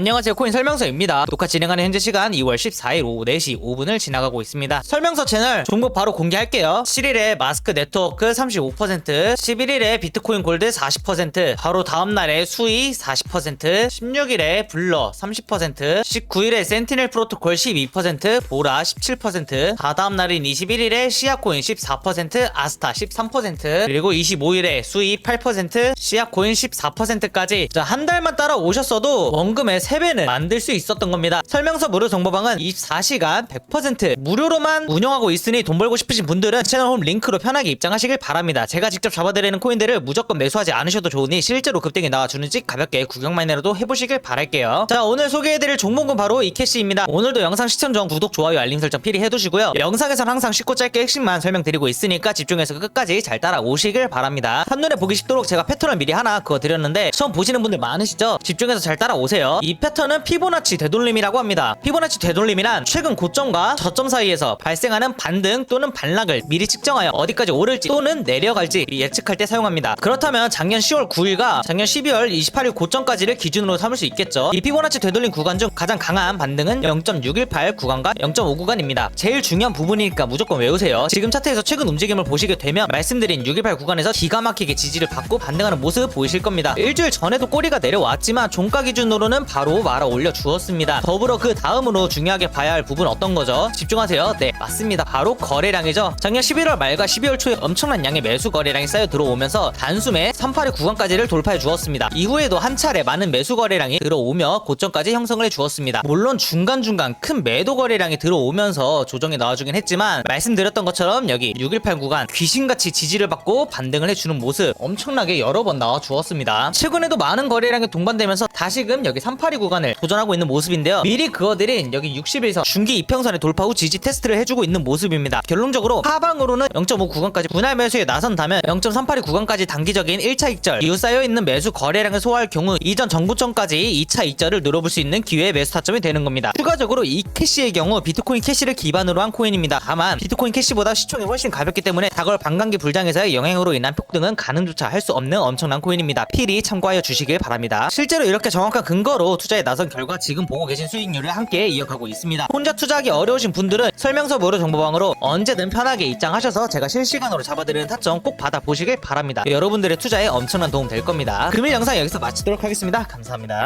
안녕하세요. 코인 설명서입니다. 녹화 진행하는 현재 시간 2월 14일 오후 4시 5분을 지나가고 있습니다. 설명서 채널 종목 바로 공개할게요. 7일에 마스크 네트워크 35% 11일에 비트코인 골드 40% 바로 다음날에 수이 40% 16일에 블러 30% 19일에 센티넬 프로토콜 12% 보라 17% 다다음 날인 21일에 시아코인 14% 아스타 13% 그리고 25일에 수이 8% 시아코인 14%까지. 한 달만 따라 오셨어도 원금의 3배는 만들 수 있었던 겁니다. 설명서 무료 정보방은 24시간 100% 무료로만 운영하고 있으니 돈 벌고 싶으신 분들은 채널 홈 링크로 편하게 입장하시길 바랍니다. 제가 직접 잡아드리는 코인들을 무조건 매수하지 않으셔도 좋으니 실제로 급등이 나와주는지 가볍게 구경만이라도 해보시길 바랄게요. 자 오늘 소개해드릴 종목은 바로 이캐시입니다. 오늘도 영상 시청 전 구독, 좋아요, 알림 설정 필히 해두시고요. 영상에선 항상 쉽고 짧게 핵심만 설명드리고 있으니까 집중해서 끝까지 잘 따라오시길 바랍니다. 한눈에 보기 쉽도록 제가 패턴을 미리 하나 그어 드렸는데 처음 보시는 분들 많으시죠? 집중해서 잘 따라오세요. 이 패턴은 피보나치 되돌림이라고 합니다. 피보나치 되돌림이란 최근 고점과 저점 사이에서 발생하는 반등 또는 반락을 미리 측정하여 어디까지 오를지 또는 내려갈지 예측할 때 사용합니다. 그렇다면 작년 10월 9일과 작년 12월 28일 고점까지를 기준으로 삼을 수 있겠죠. 이 피보나치 되돌림 구간 중 가장 강한 반등은 0.618 구간과 0.5 구간입니다. 제일 중요한 부분이니까 무조건 외우세요. 지금 차트에서 최근 움직임을 보시게 되면 말씀드린 618 구간에서 기가 막히게 지지를 받고 반등하는 모습 보이실 겁니다. 일주일 전에도 꼬리가 내려왔지만 종가 기준으로는 바로 말아 올려 주었습니다. 더불어 그 다음으로 중요하게 봐야 할 부분 어떤 거죠? 집중하세요. 네, 맞습니다. 바로 거래량이죠. 작년 11월 말과 12월 초에 엄청난 양의 매수 거래량이 쌓여 들어오면서 단숨에 382 구간까지를 돌파해 주었습니다. 이후에도 한 차례 많은 매수 거래량이 들어오며 고점까지 형성을 해 주었습니다. 물론 중간중간 큰 매도 거래량이 들어오면서 조정이 나와주긴 했지만 말씀드렸던 것처럼 여기 618 구간 귀신같이 지지를 받고 반등을 해주는 모습 엄청나게 여러 번 나와 주었습니다. 최근에도 많은 거래량이 동반되면서 다시금 여기 382 구간을 도전하고 있는 모습인데요. 미리 그어드린 여기 60일선 중기 이평선의 돌파 후 지지 테스트를 해주고 있는 모습입니다. 결론적으로 하방으로는 0.5 구간까지 분할 매수에 나선다면 0.382 구간까지 단기적인 1차 익절 이후 쌓여있는 매수 거래량을 소화할 경우 이전 정부점까지 2차 익절을 늘어볼 수 있는 기회의 매수 타점이 되는 겁니다. 추가적으로 이 캐시의 경우 비트코인 캐시를 기반으로 한 코인입니다. 다만 비트코인 캐시보다 시총이 훨씬 가볍기 때문에 다걸 반감기 불장에서의 영향으로 인한 폭등은 가능조차 할 수 없는 엄청난 코인입니다. 필히 참고하여 주시길 바랍니다. 실제로 이렇게 정확한 근거로 투자에 나선 결과 지금 보고 계신 수익률을 함께 이어가고 있습니다. 혼자 투자하기 어려우신 분들은 설명서 무료 정보방으로 언제든 편하게 입장하셔서 제가 실시간으로 잡아드리는 타점 꼭 받아보시길 바랍니다. 여러분들의 투자에 엄청난 도움 될 겁니다. 금일 영상 여기서 마치도록 하겠습니다. 감사합니다.